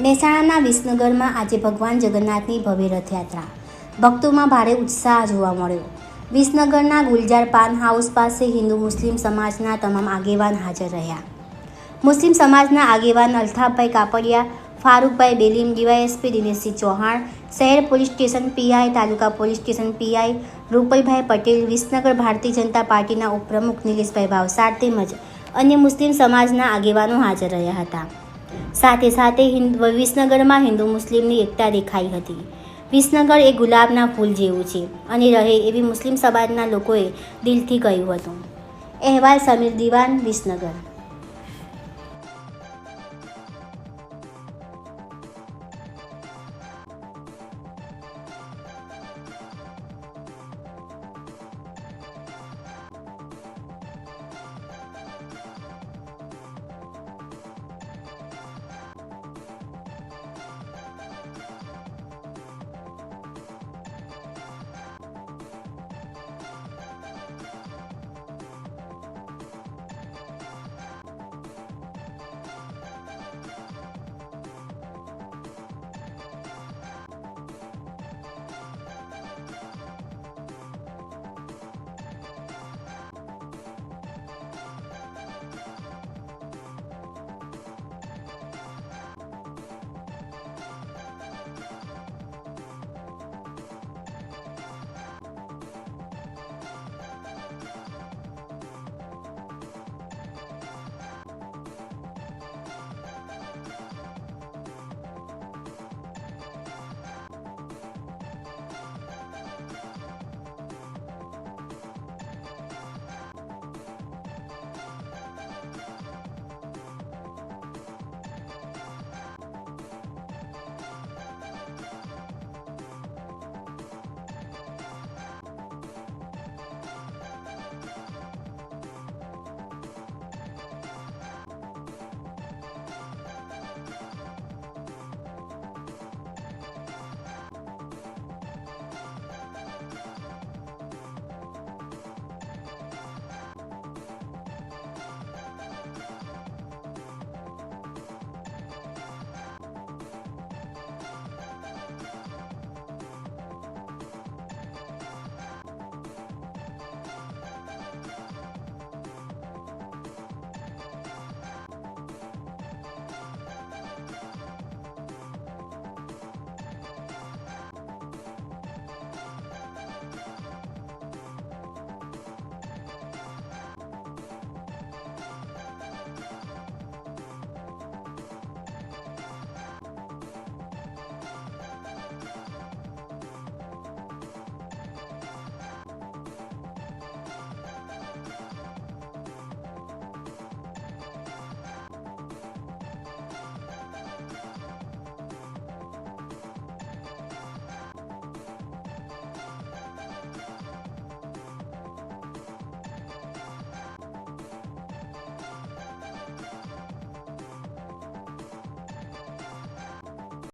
મહેસાણાના વિસનગરમાં આજે ભગવાન જગન્નાથની ભવ્ય રથયાત્રા. ભક્તોમાં ભારે ઉત્સાહ જોવા મળ્યો. વિસનગરના ગુલજાર પાન હાઉસ પાસે હિન્દુ મુસ્લિમ સમાજના તમામ આગેવાન હાજર રહ્યા. મુસ્લિમ સમાજના આગેવાન અલ્થાભાઈ કાપડિયા, ફારૂકભાઈ બેલીમ, ડીવાયએસપી દિનેશસિંહ ચૌહાણ, શહેર પોલીસ સ્ટેશન પીઆઈ, તાલુકા police station PI, Rupalbhai Patel, Visnagar Bharatiya Janata પાર્ટીના ઉપપ્રમુખ નિલેશભાઈ ભાવસાર તેમજ અન્ય મુસ્લિમ સમાજના આગેવાનો હાજર રહ્યા હતા. સાથે સાથે હિન્દ, વિસનગરમાં હિન્દુ મુસ્લિમની એકતા દેખાઈ હતી. વિસનગર એ ગુલાબના ફૂલ જેવું છે અને રહે એવી મુસ્લિમ સમાજના લોકોએ દિલથી કહ્યું હતું. અહેવાલ સમીર દિવાન, વિસનગર.